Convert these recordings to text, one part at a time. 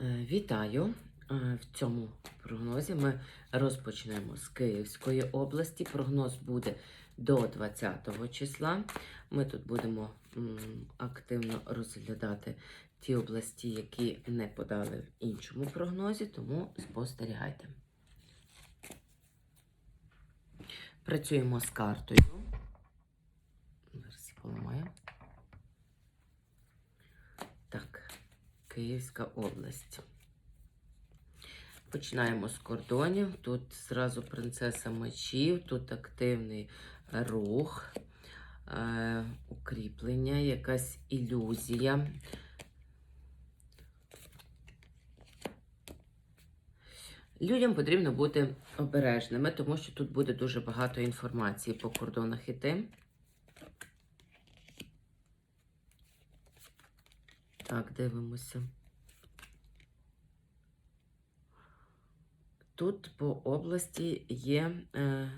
Е, Вітаю! Е, В цьому прогнозі ми розпочнемо з Київської області. Прогноз буде до 20 числа. Ми тут будемо активно розглядати ті області, які не подали в іншому прогнозі, тому спостерігайте. Працюємо з картою. Зараз поламаю. Так, Київська область. Починаємо з кордонів. Тут зразу принцеса мечів, тут активний рух, е, укріплення, якась ілюзія. Людям потрібно бути обережними, тому що тут буде дуже багато інформації по кордонах іти. Так, дивимося. Тут по області є е,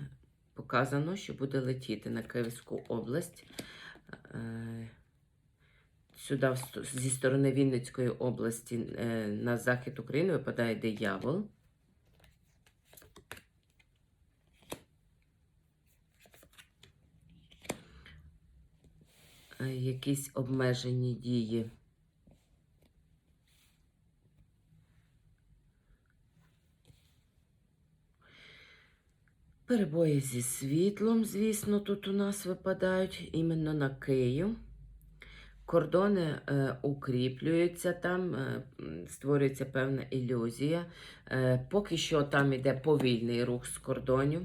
показано, що буде летіти на Київську область. Е, сюди зі сторони Вінницької області е, на захід України випадає диявол. Е, якісь обмежені дії. Перебої зі світлом, звісно, тут у нас випадають іменно на Київ. Кордони е, укріплюються, там е, створюється певна ілюзія. Е, поки що там іде повільний рух з кордонів.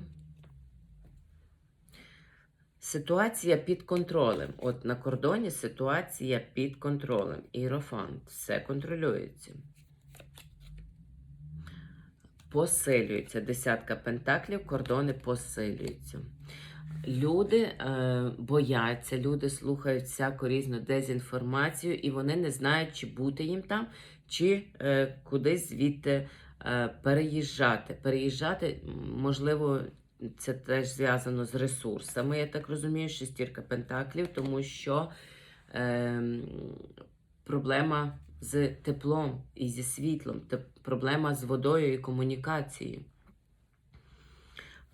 Ситуація під контролем. От на кордоні ситуація під контролем. Ірофант. Все контролюється. Посилюється. Десятка пентаклів, кордони посилюються. Люди е, бояться, люди слухають всяку різну дезінформацію, і вони не знають, чи бути їм там, чи е, кудись звідти е, переїжджати. Переїжджати, можливо, це теж зв'язано з ресурсами, я так розумію, шестірка пентаклів, тому що е, проблема з теплом і зі світлом, те- проблема з водою і комунікацією.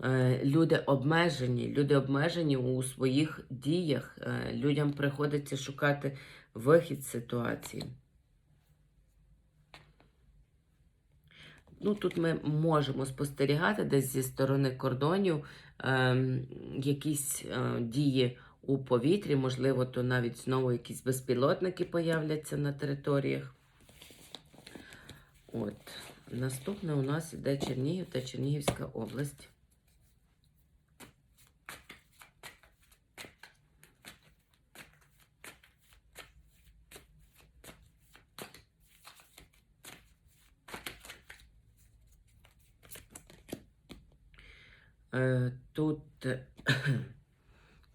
Е, Люди обмежені, люди обмежені у своїх діях. Е, Людям приходиться шукати вихід з ситуації. Ну, тут ми можемо спостерігати десь зі сторони кордонів ем, якісь е, дії у повітрі, можливо, то навіть знову якісь безпілотники появляться на територіях. От. Наступне у нас іде Чернігів та Чернігівська область. Е, Тут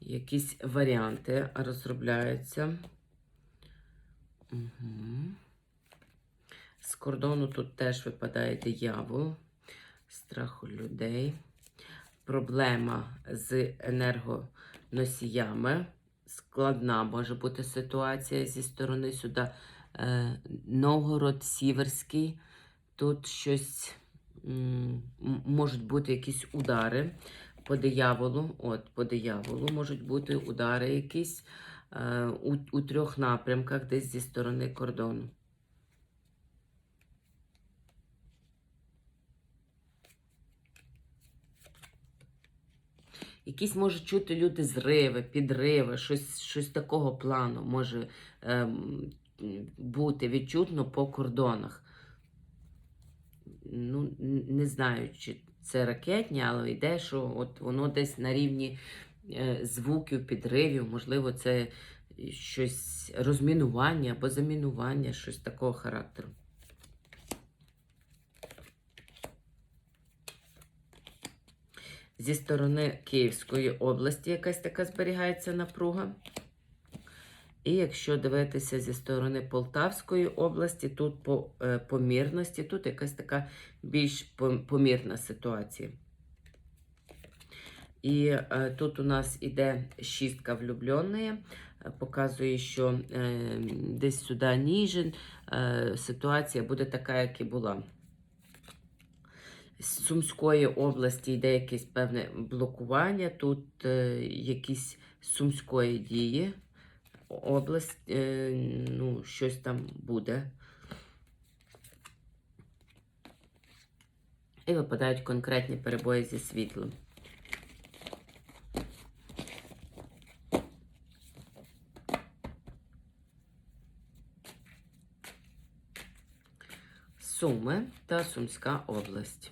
якісь варіанти розробляються. Угу. З кордону тут теж випадає диявол, страх у людей, проблема з енергоносіями. Складна може бути ситуація зі сторони сюди. Е, Новгород Сіверський. Тут щось можуть бути якісь удари по дияволу. От, по дияволу можуть бути удари якісь е, у, у трьох напрямках, десь зі сторони кордону. Якісь можуть чути люди зриви, підриви, щось, щось такого плану може ем, бути відчутно по кордонах. Ну, не знаю, чи це ракетні, але йде, що от воно десь на рівні е, звуків, підривів, можливо, це щось розмінування або замінування, щось такого характеру. Зі сторони Київської області якась така зберігається напруга. І якщо дивитися зі сторони Полтавської області, тут по е, помірності, тут якась така більш помірна ситуація. І е, тут у нас іде шістка влюбленої. показує, що е, десь сюди Ніжин е, ситуація буде така, як і була. З Сумської області йде якесь певне блокування, тут е, якісь сумської дії. Область, е, ну, щось там буде. І випадають конкретні перебої зі світлом. Суми та Сумська область.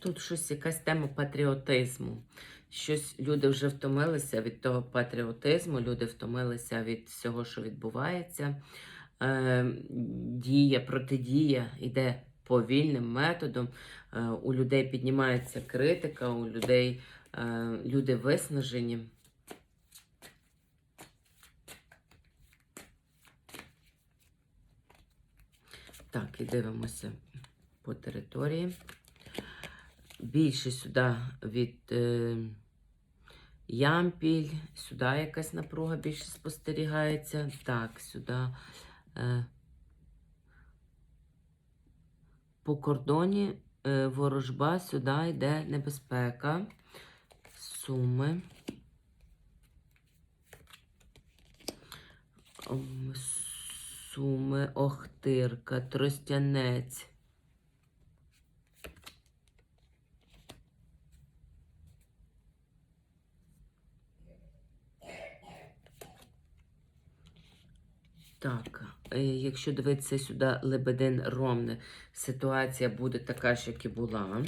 Тут щось якась тема патріотизму. Щось люди вже втомилися від того патріотизму, люди втомилися від всього, що відбувається. Е, дія, протидія йде повільним методом. Е, у людей піднімається критика, у людей е, люди виснажені. Так, і дивимося по території. Більше сюди від е, Ямпіль, сюди якась напруга більше спостерігається. Так, сюди е, по кордоні е, ворожба, сюди йде небезпека. Суми. Суми, Охтирка, Тростянець. Так, е, якщо дивитися сюди Лебедин Ромне, ситуація буде така ж, як і була.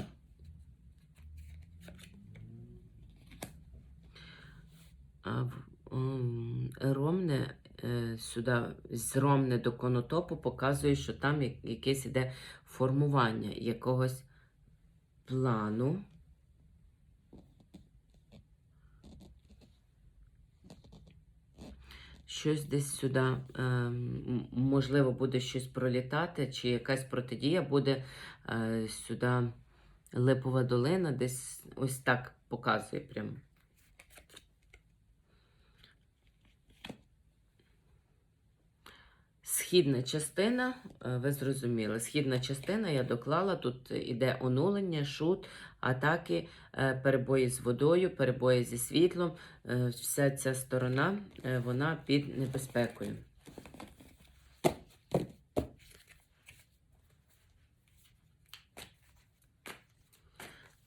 А в м, Ромне е, сюди з Ромне до Конотопу показує, що там якесь іде формування якогось плану. Щось десь сюди, ем, можливо, буде щось пролітати, чи якась протидія буде е, сюди Липова долина, десь ось так показує прямо. Східна частина, е, ви зрозуміли, східна частина я доклала, тут іде онулення, шут, атаки, е, перебої з водою, перебої зі світлом. Е, Вся ця сторона, е, вона під небезпекою.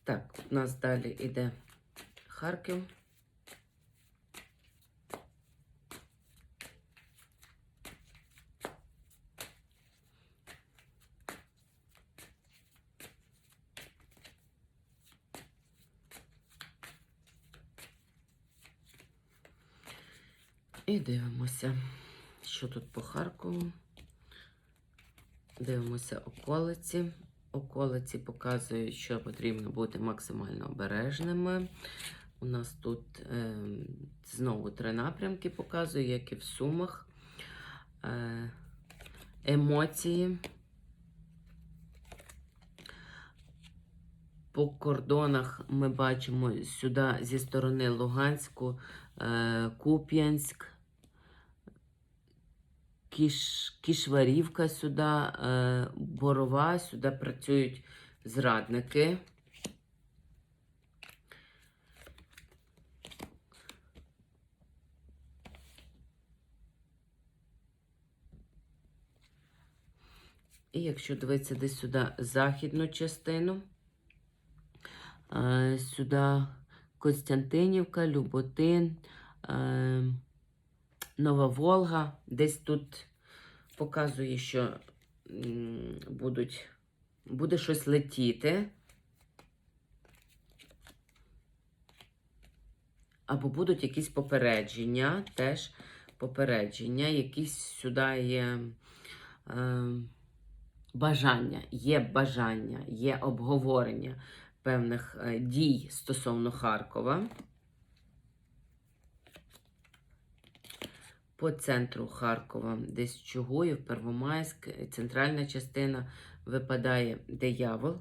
Так, у нас далі йде Харків. І дивимося, що тут по Харкову. Дивимося околиці. Околиці показують, що потрібно бути максимально обережними. У нас тут е, знову три напрямки показує, як і в сумах. Е, емоції. По кордонах ми бачимо сюди зі сторони Луганську, е, Куп'янськ, Кіш, Кішварівка сюди, е, Борова, сюди працюють зрадники. І якщо дивитися десь сюди західну частину, е, сюди Костянтинівка, Люботин, е, Нова Волга. Десь тут показує, що будуть, буде щось летіти. Або будуть якісь попередження, теж попередження, якісь сюди є е, бажання, є бажання, є обговорення певних е, дій стосовно Харкова. По центру Харкова, десь Чугуїв, Первомайськ, центральна частина випадає диявол.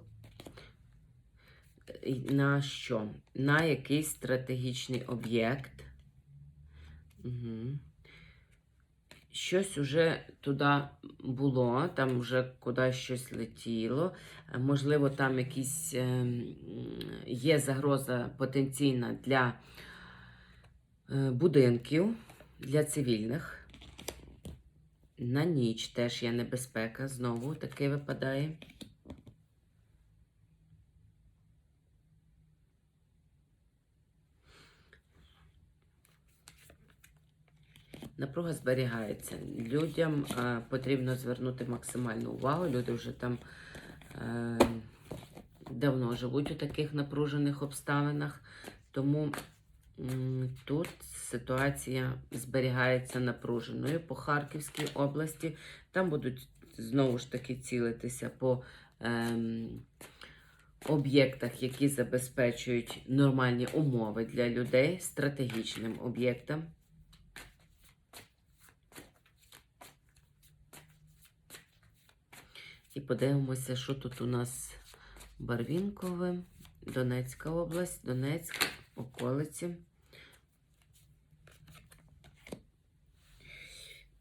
На що? На якийсь стратегічний об'єкт. Угу. Щось уже туди було, там вже кудись щось летіло. Можливо, там якісь е, є загроза потенційна для е, будинків, для цивільних. На ніч теж є небезпека. Знову таке випадає. Напруга зберігається. Людям е, потрібно звернути максимальну увагу. Люди вже там е, давно живуть у таких напружених обставинах, тому м, тут ситуація зберігається напруженою по Харківській області. Там будуть знову ж таки цілитися по ем, об'єктах, які забезпечують нормальні умови для людей, стратегічним об'єктам. І подивимося, що тут у нас Барвінкове, Донецька область, Донецьк, околиці.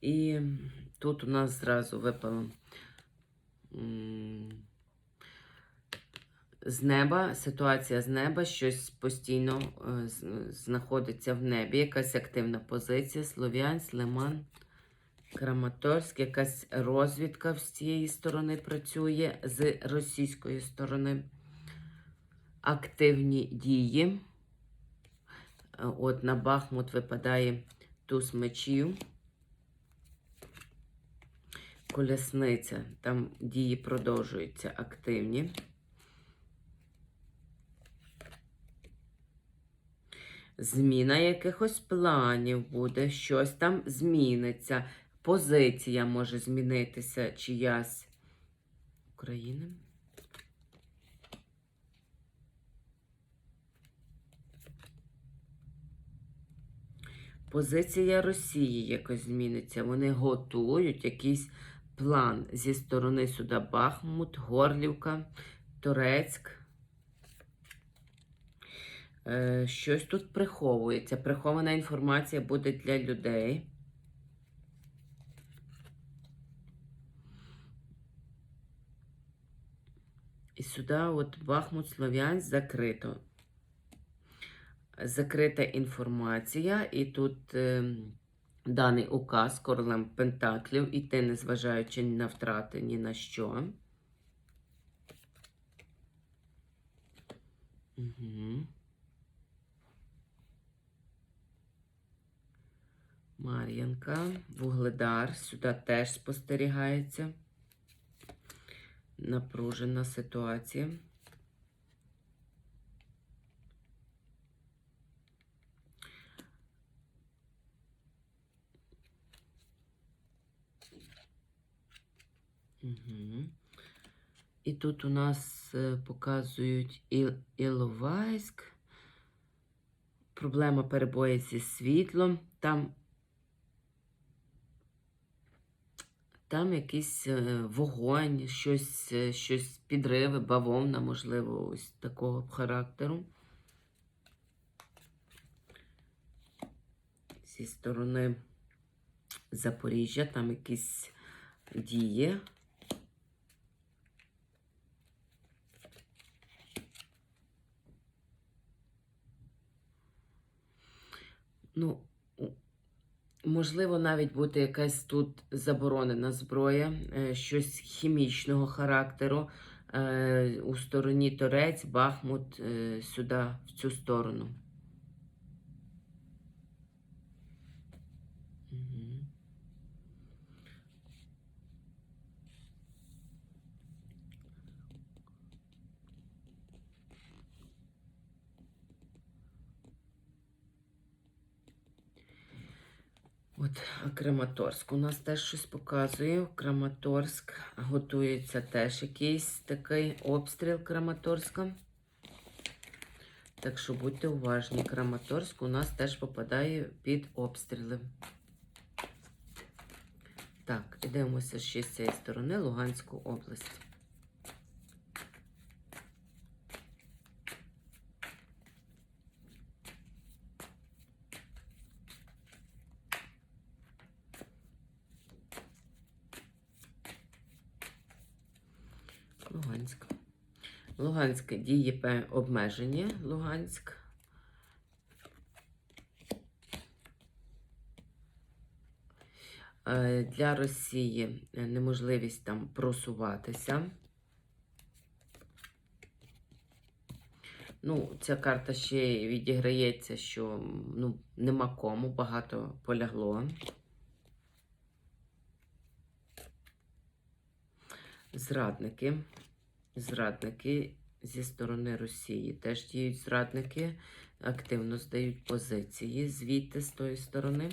І тут у нас зразу випало з неба, ситуація з неба, щось постійно е, знаходиться в небі, якась активна позиція, Слов'янськ, Лиман. Краматорськ, якась розвідка з цієї сторони працює, з російської сторони. Активні дії. Е, От на Бахмут випадає туз мечів. Колесниця. Там дії продовжуються активні. Зміна якихось планів буде, щось там зміниться. Позиція може змінитися чиясь України. Позиція Росії якось зміниться. Вони готують якийсь план зі сторони сюди Бахмут, Горлівка, Турецьк. Е, Щось тут приховується. Прихована інформація буде для людей. І сюди, от Бахмут, Слов'янськ закрито. Закрита інформація, і тут е, даний указ королем Пентаклів, іти, незважаючи на втрати, ні на що. Угу. Мар'янка, Вугледар, сюди теж спостерігається. Напружена ситуація. І тут у нас е, показують Іл- Іловайськ. Проблема перебої зі світлом. Там, там якийсь е, вогонь, щось, е, щось підриви, бавовна, можливо, ось такого характеру. Зі сторони Запоріжжя там якісь дії. Ну, можливо, навіть бути якась тут заборонена зброя, е, щось хімічного характеру е, у стороні Торець, Бахмут, е, сюди, в цю сторону. От Краматорськ. У нас теж щось показує. Краматорськ готується теж якийсь такий обстріл Краматорська. Так що будьте уважні, Краматорськ у нас теж попадає під обстріли. Так, і дивимося ще з цієї сторони Луганську область. Луганськ. Луганськ діє обмеження. Луганськ. Е, Для Росії неможливість там просуватися. Ну, ця карта ще відіграється, що ну, нема кому, багато полягло. Зрадники. Зрадники зі сторони Росії теж діють зрадники, активно здають позиції звідти з тої сторони.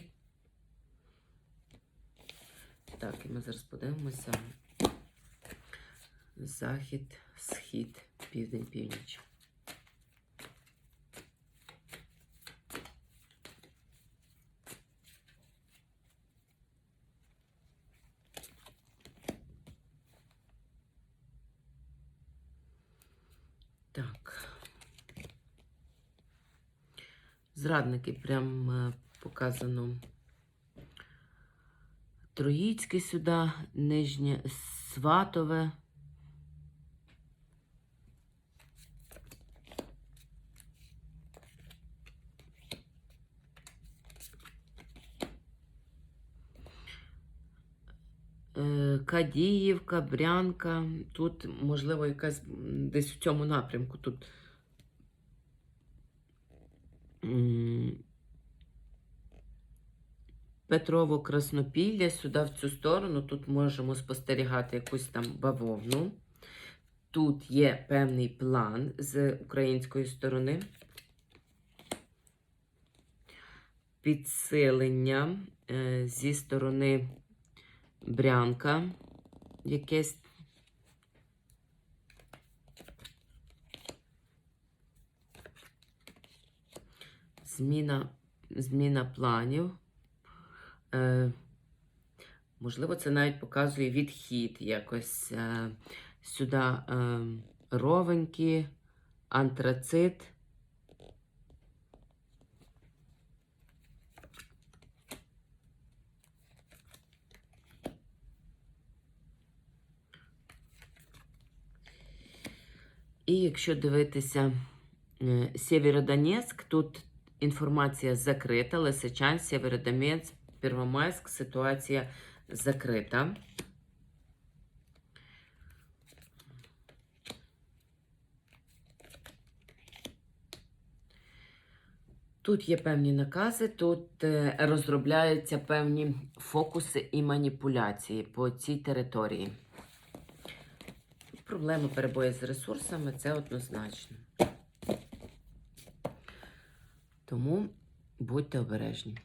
Так, і ми зараз подивимося. Захід, схід, південь, північ. Так. Зрадники прям е, показано. Троїцьке сюди, Нижнє Сватове. Е, Кадіївка, Брянка. Тут, можливо, якась десь в цьому напрямку. Тут м, Петрово Краснопілля, сюди в цю сторону. Тут можемо спостерігати якусь там бавовну. Тут є певний план з української сторони. Підсилення е, зі сторони Брянка. Якесь. Зміна, зміна планів. Е, можливо, це навіть показує відхід якось е, сюди е, ровенькі, антрацит. І якщо дивитися е, Сєвєродонецьк, тут інформація закрита. Лисичан, Сєвєродонецьк, Первомайськ, ситуація закрита. Тут є певні накази, тут е, розробляються певні фокуси і маніпуляції по цій території. Проблеми перебої з ресурсами це однозначно. Тому будьте обережні.